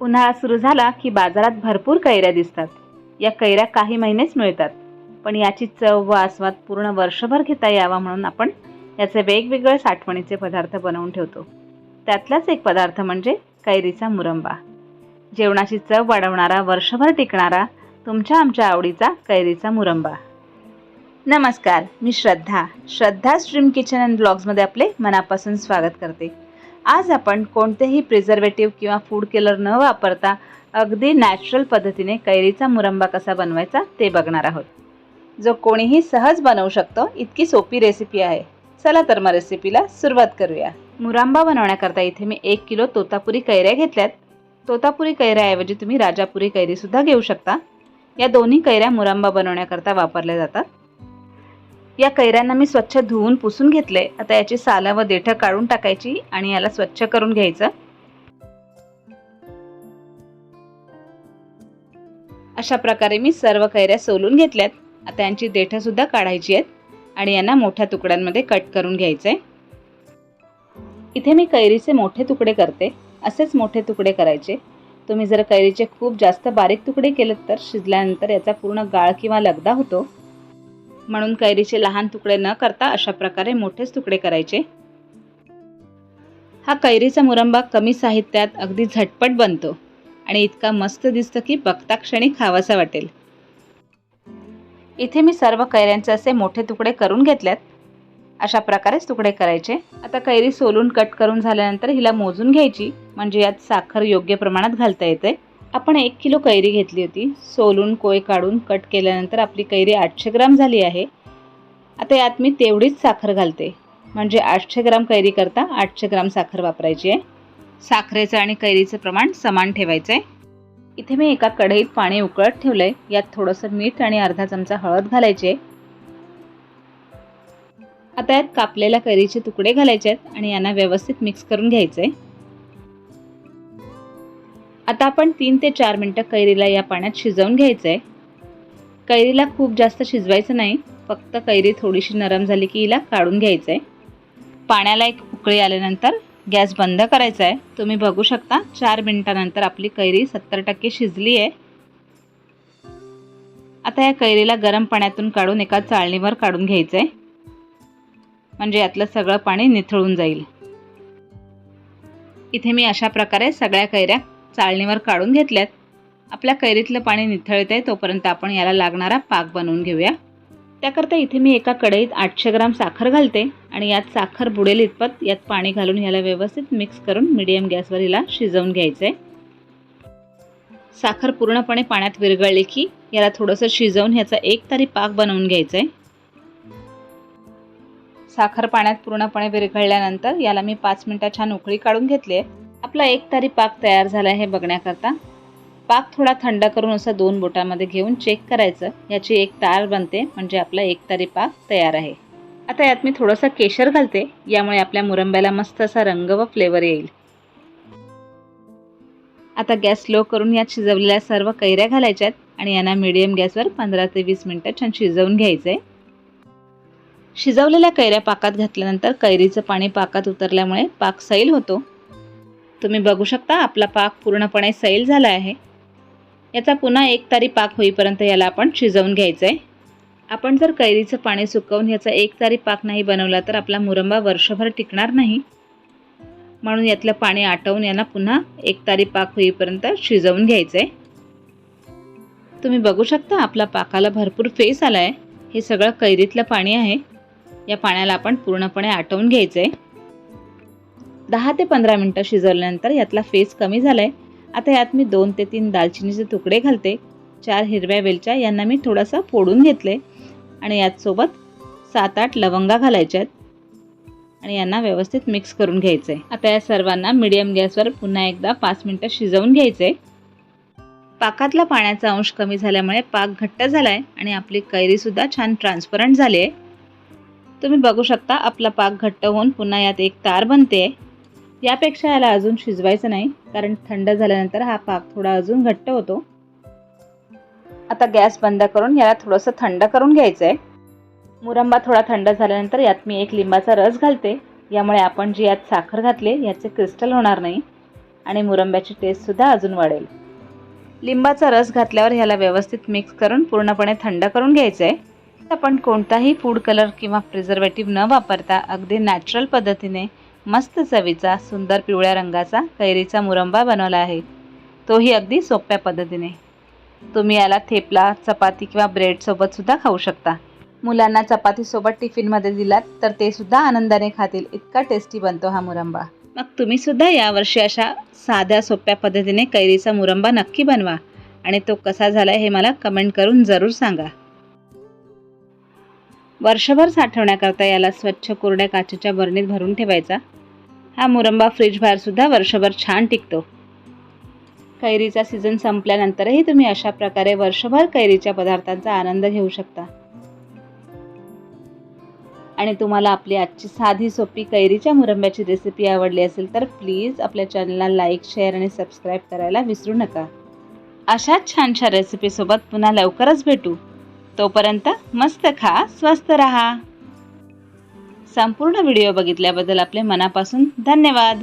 उन्हाळा सुरू झाला की बाजारात भरपूर कैऱ्या दिसतात. या कैऱ्या काही महिनेच मिळतात. पण याची चव व आस्वाद पूर्ण वर्षभर घेता यावा म्हणून आपण याचे वेगवेगळे साठवणीचे पदार्थ बनवून ठेवतो. त्यातलाच एक पदार्थ म्हणजे कैरीचा मुरंबा. जेवणाची चव वाढवणारा वर्षभर टिकणारा तुमच्या आमच्या आवडीचा कैरीचा मुरंबा. नमस्कार मी Shraddha. Shraddha stream kitchen and ब्लॉग्समध्ये आपले मनापासून स्वागत करते. आज आपण कोणतेही प्रिझर्वेटिव्ह किंवा फूड कलर न वापरता अगदी नॅचरल पद्धतीने कैरीचा मुरंबा कसा बनवायचा ते बघणार आहोत. जो कोणीही सहज बनवू शकतो इतकी सोपी रेसिपी आहे. चला तर मग रेसिपीला सुरुवात करूया. मुरांबा बनवण्याकरता इथे मी एक किलो तोतापुरी कैऱ्या घेतल्यात. तोतापुरी कैऱ्याऐवजी तुम्ही राजापुरी कैरीसुद्धा घेऊ शकता. या दोन्ही कैऱ्या मुरांबा बनवण्याकरता वापरल्या जातात. या कैऱ्यांना मी स्वच्छ धुवून पुसून घेतले. आता याची सालं व देठं काढून टाकायची आणि याला स्वच्छ करून घ्यायचं. अशा प्रकारे मी सर्व कैऱ्या सोलून घेतल्यात. आता यांची देठं सुद्धा काढायची आहेत आणि यांना मोठ्या तुकड्यांमध्ये कट करून घ्यायचे इथे मी कैरीचे मोठे तुकडे करते. असेच मोठे तुकडे करायचे. तुम्ही जर कैरीचे खूप जास्त बारीक तुकडे केलेत तर शिजल्यानंतर याचा पूर्ण गाळ किंवा लगदा होतो. म्हणून कैरीचे लहान तुकडे न करता अशा प्रकारे मोठेच तुकडे करायचे. हा कैरीचा मुरंबा कमी साहित्यात अगदी झटपट बनतो आणि इतका मस्त दिसतं की बघता क्षणी खावासा वाटेल. इथे मी सर्व कैऱ्यांचे असे मोठे तुकडे करून घेतल्यात. अशा प्रकारेच तुकडे करायचे. आता कैरी सोलून कट करून झाल्यानंतर हिला मोजून घ्यायची. म्हणजे यात साखर योग्य प्रमाणात घालता येते. आपण एक किलो कैरी घेतली होती. सोलून कोय काढून कट केल्यानंतर आपली कैरी आठशे ग्राम झाली आहे. आता यात मी तेवढीच साखर घालते. म्हणजे आठशे ग्राम कैरी करता आठशे ग्राम साखर वापरायची आहे. साखरेचं आणि कैरीचं प्रमाण समान ठेवायचं आहे इथे मी एका कढईत पाणी उकळत ठेवलं आहे यात थोडंसं मीठ आणि अर्धा चमचा हळद घालायचे आता यात कापलेल्या कैरीचे तुकडे घालायचे आहेत आणि यांना व्यवस्थित मिक्स करून घ्यायचं आहे आता आपण तीन ते चार मिनटं कैरीला या पाण्यात शिजवून घ्यायचं आहे कैरीला खूप जास्त शिजवायचं नाही फक्त कैरी थोडीशी नरम झाली की हिला काढून घ्यायचं आहे पाण्याला एक उकळी आल्यानंतर गॅस बंद करायचा आहे तुम्ही बघू शकता चार मिनटानंतर आपली कैरी सत्तर टक्के शिजली आहे. आता या कैरीला गरम पाण्यातून काढून एका चाळणीवर काढून घ्यायचं आहे म्हणजे यातलं सगळं पाणी निथळून जाईल. इथे मी अशा प्रकारे सगळ्या कैऱ्या चाळणीवर काढून घेतल्यात. आपल्या कैरीतलं पाणी निथळत आहे तोपर्यंत आपण याला लागणारा पाक बनवून घेऊया. त्याकरता इथे मी एका कढईत आठशे ग्राम साखर घालते आणि यात साखर बुडेल इतपत यात पाणी घालून याला व्यवस्थित मिक्स करून मिडियम गॅसवर हिला शिजवून घ्यायचं आहे साखर पूर्णपणे पाण्यात विरघळली की याला थोडंसं शिजवून ह्याचा एक तरी पाक बनवून घ्यायचा आहे साखर पाण्यात पूर्णपणे विरघळल्यानंतर याला मी पाच मिनटं छान उकळी काढून घेतली आहे आपला एक तारी पाक तयार झाला आहे बघण्याकरता. पाक थोडा थंड करून असं दोन बोटामध्ये घेऊन चेक करायचं. याची एक तार बनते म्हणजे आपला एक तारी पाक तयार आहे. आता यात मी थोडंसं केशर घालते यामुळे आपल्या मुरंब्याला मस्त असा रंग व फ्लेवर येईल. आता गॅस स्लो करून यात शिजवलेल्या सर्व कैऱ्या घालायच्यात आणि यांना मिडियम गॅसवर पंधरा ते वीस मिनटं छान शिजवून घ्यायचं आहे शिजवलेल्या कैऱ्या पाकात घातल्यानंतर कैरीचं पाणी पाकात उतरल्यामुळे पाक सैल होतो. तुम्ही बघू शकता आपला पाक पूर्णपणे सैल झाला आहे. याचा पुन्हा एक तारी पाक होईपर्यंत याला आपण शिजवून घ्यायचं आहे आपण जर कैरीचं पाणी सुकवून याचा एक तारी पाक नाही बनवला तर आपला मुरंबा वर्षभर टिकणार नाही. म्हणून यातलं पाणी आटवून यांना पुन्हा एक तारी पाक होईपर्यंत शिजवून घ्यायचं आहे तुम्ही बघू शकता आपला पाकाला भरपूर फेस आला आहे हे सगळं कैरीतलं पाणी आहे. या पाण्याला आपण पूर्णपणे आटवून घ्यायचं आहे दहा ते पंधरा मिनटं शिजवल्यानंतर यातला फेस कमी झाला आहे आता यात मी दोन ते तीन दालचिनीचे तुकडे घालते. चार हिरव्या वेलच्या यांना मी थोडासा फोडून घेतले. आणि यातसोबत सात आठ लवंगा घालायच्या आहेत. आणि यांना व्यवस्थित मिक्स करून घ्यायचं आहे आता या सर्वांना मिडियम गॅसवर पुन्हा एकदा पाच मिनटं शिजवून घ्यायचं आहे पाकातला पाण्याचा अंश कमी झाल्यामुळे पाक घट्ट झाला आहे आणि आपली कैरीसुद्धा छान ट्रान्सपरंट झाली आहे तुम्ही बघू शकता आपला पाक घट्ट होऊन पुन्हा यात एक तार बनते आहे यापेक्षा याला अजून शिजवायचं नाही कारण थंड झाल्यानंतर हा पाक थोडा अजून घट्ट होतो. आता गॅस बंद करून याला थोडंसं थंड करून घ्यायचं आहे मुरंबा थोडा थंड झाल्यानंतर यात मी एक लिंबाचा रस घालते. यामुळे आपण जी यात साखर घातले याचे क्रिस्टल होणार नाही आणि मुरंब्याची टेस्टसुद्धा अजून वाढेल. लिंबाचा रस घातल्यावर ह्याला व्यवस्थित मिक्स करून पूर्णपणे थंड करून घ्यायचं आहे आपण कोणताही फूड कलर किंवा प्रिझर्वेटिव्ह न वापरता अगदी नॅचरल पद्धतीने मस्त चवीचा सुंदर पिवळ्या रंगाचा कैरीचा मुरंबा बनवला आहे. तोही अगदी सोप्या पद्धतीने. तुम्ही याला थेपला चपाती किंवा ब्रेडसोबतसुद्धा खाऊ शकता. मुलांना चपातीसोबत टिफिनमध्ये दिलात तर ते सुद्धा आनंदाने खातील. इतका टेस्टी बनतो हा मुरंबा. मग तुम्ही सुद्धा यावर्षी अशा साध्या सोप्या पद्धतीने कैरीचा मुरंबा नक्की बनवा. आणि तो कसा झाला हे मला कमेंट करून जरूर सांगा. वर्षभर साठवण्याकरता याला स्वच्छ कोरड्या काचेच्या बरणीत भरून ठेवायचा. हा मुरंबा फ्रीज बाहेरसुद्धा वर्षभर छान टिकतो. कैरीचा सीझन संपल्यानंतरही तुम्ही अशा प्रकारे वर्षभर कैरीच्या पदार्थांचा आनंद घेऊ शकता. आणि तुम्हाला आपली आजची साधी सोपी कैरीच्या मुरंब्याची रेसिपी आवडली असेल तर प्लीज आपल्या चॅनलला लाईक शेअर आणि सबस्क्राईब करायला विसरू नका. अशाच छानशा रेसिपीसोबत पुन्हा लवकरच भेटू. तोपर्यंत मस्त खा स्वस्त रहा. संपूर्ण व्हिडिओ बघितल्याबद्दल आपले मनापासून धन्यवाद.